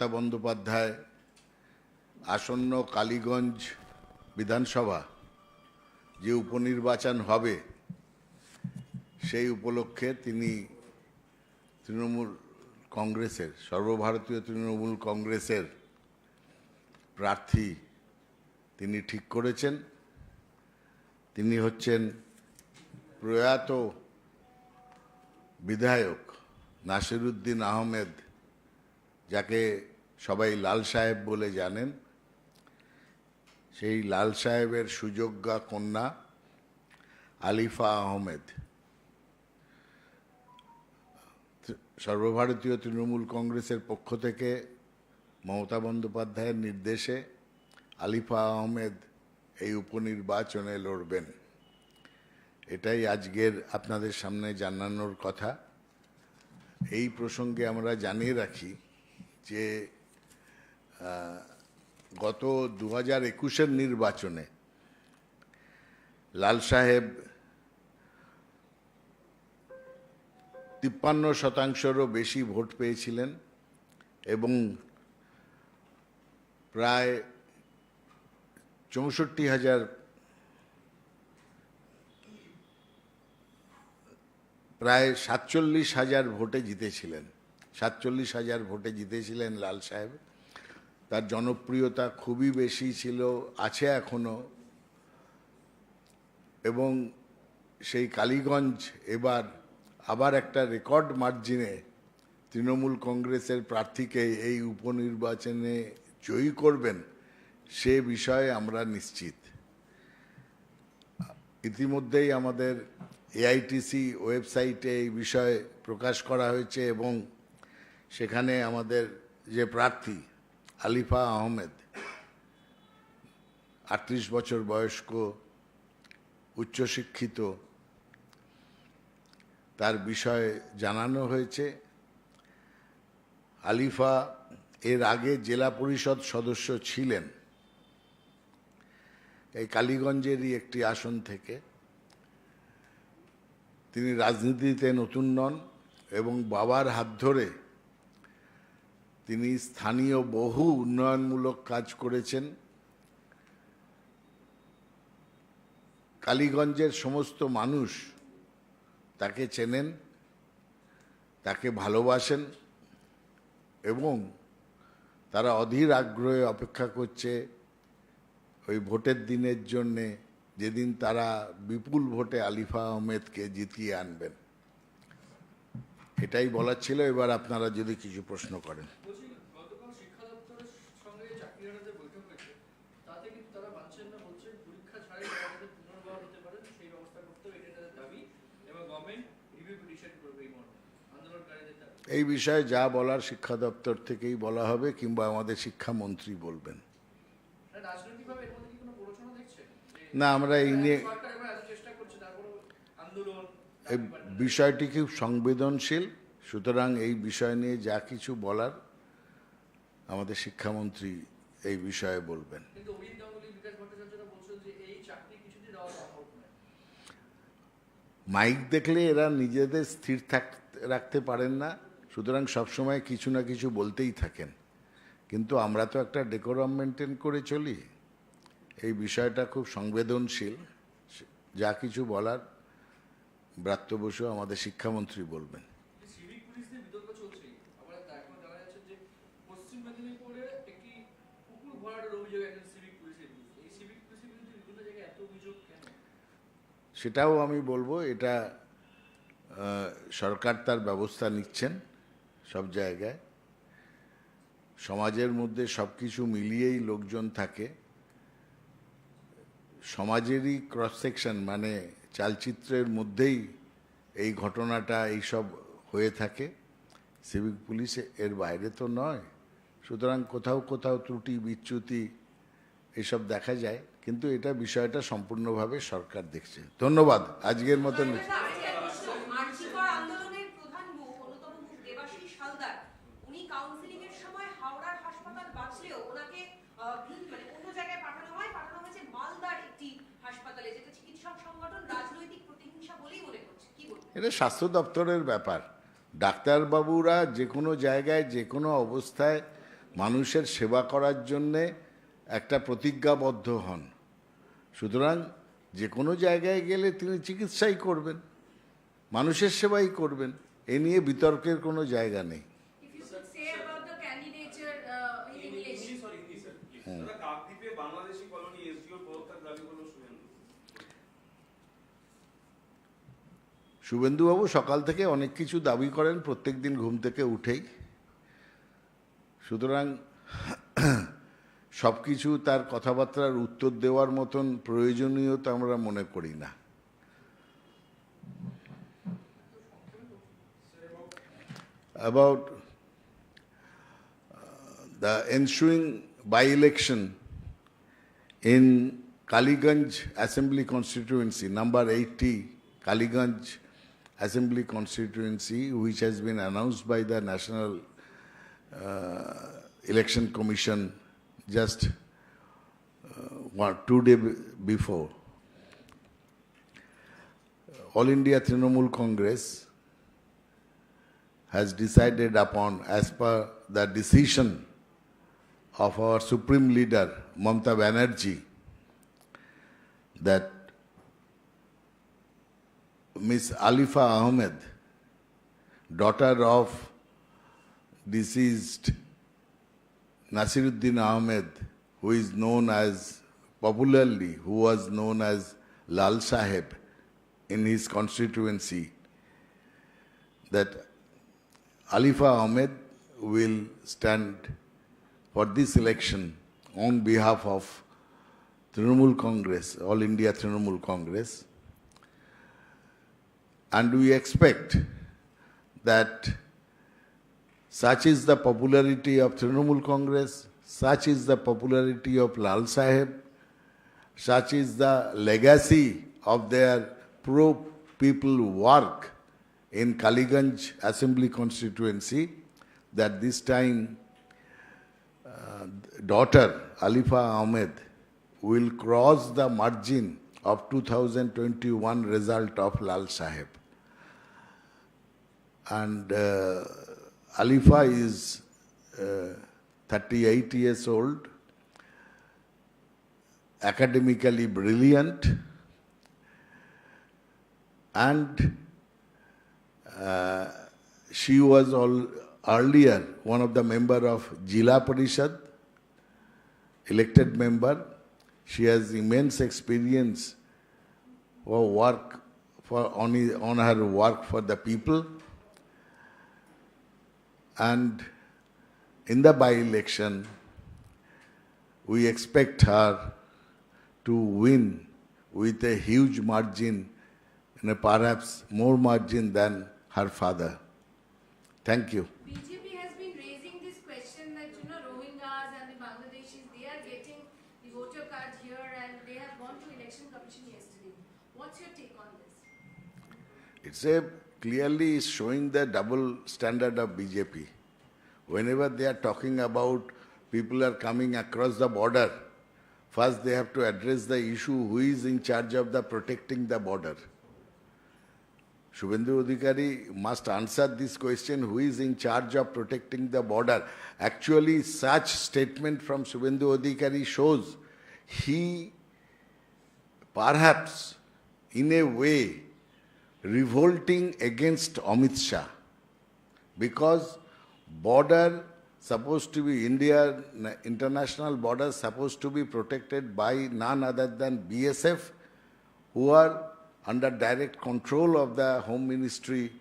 মমতা বন্দ্যোপাধ্যায়, আসন্ন কালীগঞ্জ বিধানসভা যে উপনির্বাচন হবে, সেই উপলক্ষে তিনি তৃণমূল কংগ্রেসের, সর্বভারতীয় তৃণমূল কংগ্রেসের প্রার্থী তিনি ঠিক করেছেন। তিনি হচ্ছেন প্রয়াত বিধায়ক নাসিরুদ্দিন আহমেদ, যাকে সবাই লাল সাহেব বলে জানেন, সেই লাল সাহেবের সুযোগ্যা কন্যা আলিফা আহমেদ। সর্বভারতীয় তৃণমূল কংগ্রেসের পক্ষ থেকে মমতা বন্দ্যোপাধ্যায়ের নির্দেশে আলিফা আহমেদ এই উপনির্বাচনে লড়বেন। এটাই আজকের আপনাদের সামনে জানানোর কথা। এই প্রসঙ্গে আমরা জানিয়ে রাখি যে গত দু হাজার একুশের নির্বাচনে লাল সাহেব তিপ্পান্ন শতাংশেরও বেশি ভোট পেয়েছিলেন এবং প্রায় চৌষট্টি হাজার প্রায় সাতচল্লিশ হাজার ভোটে জিতেছিলেন, সাতচল্লিশ হাজার ভোটে জিতেছিলেন লাল সাহেব। তার জনপ্রিয়তা খুবই বেশি ছিল, আছে এখনও। এবং সেই কালীগঞ্জ এবার আবার একটা রেকর্ড মার্জিনে তৃণমূল কংগ্রেসের প্রার্থীকে এই উপনির্বাচনে জয়ী করবেন, সে বিষয়ে আমরা নিশ্চিত। ইতিমধ্যেই আমাদের এআইটিসি ওয়েবসাইটে এই বিষয়ে প্রকাশ করা হয়েছে এবং সেখানে আমাদের যে প্রার্থী আলিফা আহমেদ, আটত্রিশ বছর বয়স্ক, উচ্চশিক্ষিত। তার বিষয়ে জানানো হয়েছে, আলিফা এর আগে জেলা পরিষদ সদস্য ছিলেন এই কালীগঞ্জেরই একটি আসন থেকে। তিনি রাজনীতিতে নতুন নন এবং বাবার হাত ধরে তিনি স্থানীয় বহু উন্নয়নমূলক কাজ করেছেন। কালীগঞ্জের সমস্ত মানুষ তাকে চেনেন, তাকে ভালোবাসেন এবং তারা অধীর আগ্রহে অপেক্ষা করছে ওই ভোটের দিনের জন্যে যেদিন তারা বিপুল ভোটে আলিফা আহমেদকে জিতিয়ে আনবেন। এটাই বলার ছিল। এবার আপনারা যদি কিছু প্রশ্ন করেন বলছি গতকাল শিক্ষা দপ্তরের সঙ্গে চাকরিহারাদের বৈঠক হয়েছে তাতে কিন্তু তারা মানছেন না বলছেন পরীক্ষা ছাড়াই তাদের পুনর্বহাল হতে পারে সেই ব্যবস্থা করতে হবে এটা তাদের দাবি। এবং গভর্নমেন্ট রিভিউ পিটিশন করবে এই মর্মে এই বিষয়ে যা বলার শিক্ষা দপ্তর থেকেই বলা হবে কিংবা আমাদের শিক্ষামন্ত্রী বলবেন। না আমরা এই নিয়ে বিষয়টি খুব সংবেদনশীল। সুতরাং এই বিষয় নিয়ে যা কিছু বলার আমাদের শিক্ষামন্ত্রী এই বিষয়ে বলবেন। মাইক দেখলে এরা নিজেদের স্থির থাক রাখতে পারেন না সুতরাং সবসময় কিছু না কিছু বলতেই থাকেন। কিন্তু আমরা তো একটা ডেকোরাম মেনটেন করে চলি। এই বিষয়টা খুব সংবেদনশীল। যা কিছু বলার ব্রাত্য বসু আমাদের শিক্ষামন্ত্রী বলবেন। সেটাও আমি বলব, এটা সরকার তার ব্যবস্থা নিচ্ছেন সব জায়গায়। সমাজের মধ্যে সব কিছু মিলিয়েই লোকজন থাকে। সমাজেরই ক্রস সেকশন মানে চালচিত্রের মধ্যেই এই ঘটনাটা এইসব হয়ে থাকে। সিভিক পুলিশ এর বাইরে তো নয়, সুতরাং কোথাও কোথাও ত্রুটি, বিচ্যুতি, এসব দেখা যায়। কিন্তু এটা বিষয়টা সম্পূর্ণভাবে সরকার দেখছে। ধন্যবাদ আজকের মতন। মানে এটা স্বাস্থ্য দপ্তরের ব্যাপার। ডাক্তারবাবুরা যে কোনো জায়গায় যে কোনো অবস্থায় মানুষের সেবা করার জন্যে একটা প্রতিজ্ঞাবদ্ধ হন। সুতরাং যে কোনো জায়গায় গেলে তিনি চিকিৎসাই করবেন মানুষের সেবাই করবেন এ নিয়ে বিতর্কের কোনো জায়গা নেই। Candidature uh, শুভেন্দুবাবু সকাল থেকে অনেক কিছু দাবি করেন প্রত্যেক দিন ঘুম থেকে উঠেই। সুতরাং সব কিছু তার কথাবার্তার উত্তর দেওয়ার মতন প্রয়োজনীয়তা আমরা মনে করি না। About the ensuing by election in Kaliganj assembly constituency number eighty Kaliganj assembly constituency which has been announced by the national election commission just uh, one, two days before. All India Trinamool Congress has decided upon as per the decision of our Supreme Leader, Mamta Banerjee, that Miss Alifa Ahmed, daughter of deceased Nasiruddin Ahmed, who is known as, popularly, who was known as Lal Saheb in his constituency, that Alifa Ahmed will stand for this election on behalf of Trinamool Congress, All India Trinamool Congress. And we expect that such is the popularity of Trinamool Congress, such is the popularity of Lal Saheb, such is the legacy of their pro people work in Kaliganj Assembly constituency that this time uh, daughter Alifa Ahmed will cross the margin of 2021 result of Lal Saheb. And uh, Alifa is uh, 38 years old, academically brilliant, and uh, she was all earlier one of the member of Jila Parishad, elected member. She has immense experience for work for on, on her work for the people. And in the by-election, we expect her to win with a huge margin, and perhaps more margin than her father. Thank you. BJP has been raising this question that, you know, Rohingyas and the Bangladeshis, they are getting the voter card here and they have gone to election commission yesterday. What's your take on this? It's a clearly is showing the double standard of BJP. Whenever they are talking about people are coming across the border, first they have to address the issue who is in charge of the protecting the border. Shubhendu Adhikari must answer this question who is in charge of protecting the border. Actually, such statement from Shubhendu Adhikari shows he perhaps in a way revolting against Amit Shah because border supposed to be India international border supposed to be protected by none other than BSF who are under direct control of the Home Ministry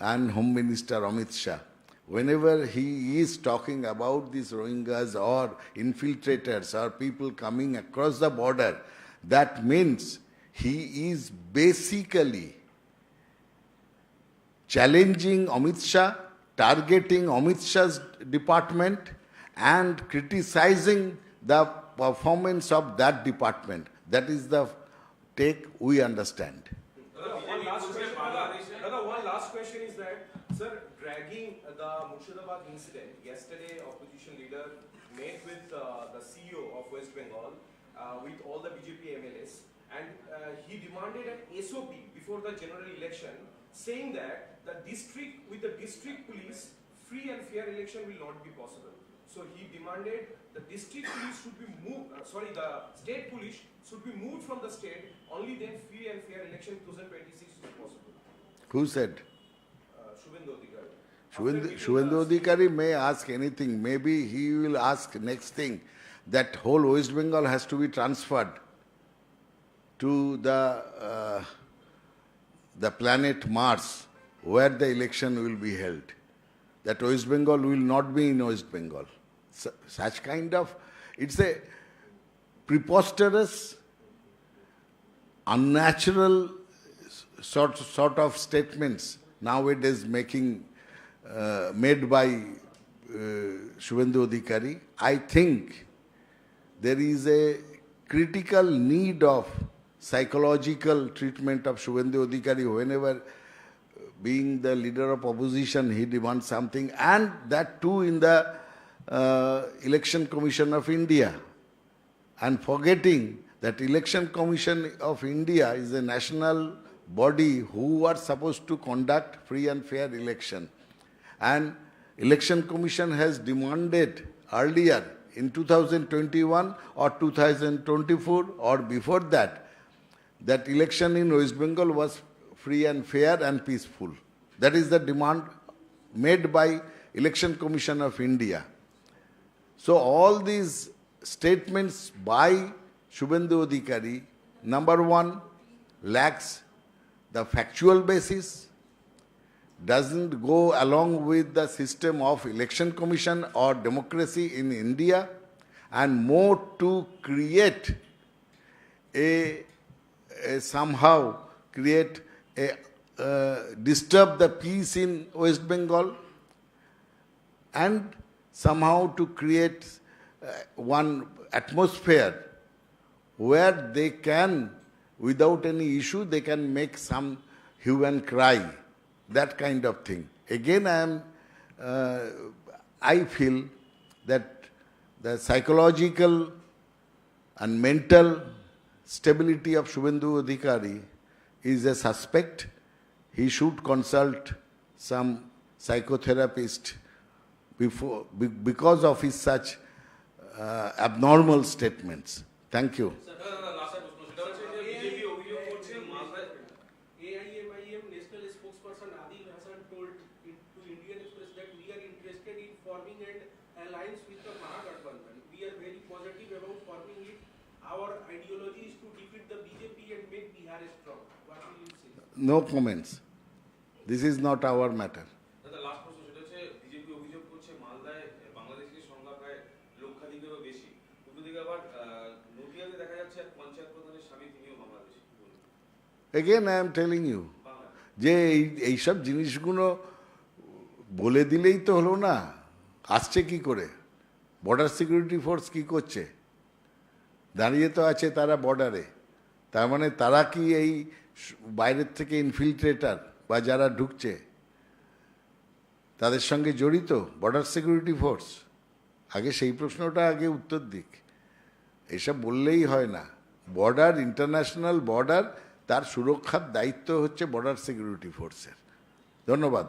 and Home Minister Amit Shah. Whenever he is talking about these Rohingyas or infiltrators or people coming across the border, that means he is basically challenging Amit Shah, targeting Amit Shah's department, and criticizing the performance of that department. That is the take we understand. One last question. One last question is that, sir, dragging the Murshidabad incident, yesterday opposition leader met with uh, the CEO of West Bengal uh, with all the BJP MLAs and uh, he demanded an SOP before the general election saying that the district, with the district police, free and fair election will not be possible. So he demanded the district police should be moved, uh, sorry, the state police should be moved from the state. Only then free and fair election 2026 is possible. Who said? Uh, Shubhendu Adhikari. Shubhendu Adhikari may ask anything. Maybe he will ask next thing that whole West Bengal has to be transferred to the uh, the planet Mars, where the election will be held. That West Bengal will not be in West Bengal. Su- Such kind of it's a preposterous, unnatural sort sort of statements nowadays making uh, made by uh, Shubhendu Adhikari. I think there is a critical need of psychological treatment of Shubhendu Adhikari whenever uh, being the leader of opposition he demands something. And that too in the uh, election commission of India. And forgetting that election commission of india is a national body who are supposed to conduct free and fair election. And election commission has demanded earlier in 2021 or 2024 or before that that election in west bengal was free and fair and peaceful. That is the demand made by election commission of india. So all these statements by Shubhendu Adhikari, number one, lacks the factual basis, doesn't go along with the system of election commission or democracy in India, and more to create a, a somehow create a uh, disturb the peace in West Bengal and somehow to create uh, one atmosphere where they can, without any issue, they can make some hue and cry, that kind of thing. Again, I am, uh, I feel that the psychological and mental stability of Shubhendu Adhikari is a suspect. He should consult some psychotherapist before, be- because of his such uh, abnormal statements. Thank you. প্রধানের স্বামী তিনিও বাংলাদেশি। কি বলবেন? Again, I am telling you Bangla যে এই এইসব জিনিসগুলো বলে দিলেই তো হলো না। আসছে কি করে? বর্ডার সিকিউরিটি ফোর্স কি করছে? দাঁড়িয়ে তো আছে তারা বর্ডারে তার মানে তারা কি এই বাইরের থেকে ইনফিল্ট্রেটার বা যারা ঢুকছে, তাদের সঙ্গে জড়িত? বর্ডার সিকিউরিটি ফোর্স আগে সেই প্রশ্নটা আগে উত্তর দিক। এসব বললেই হয় না। বর্ডার ইন্টারন্যাশনাল বর্ডার তার সুরক্ষার দায়িত্ব হচ্ছে বর্ডার সিকিউরিটি ফোর্সের ধন্যবাদ।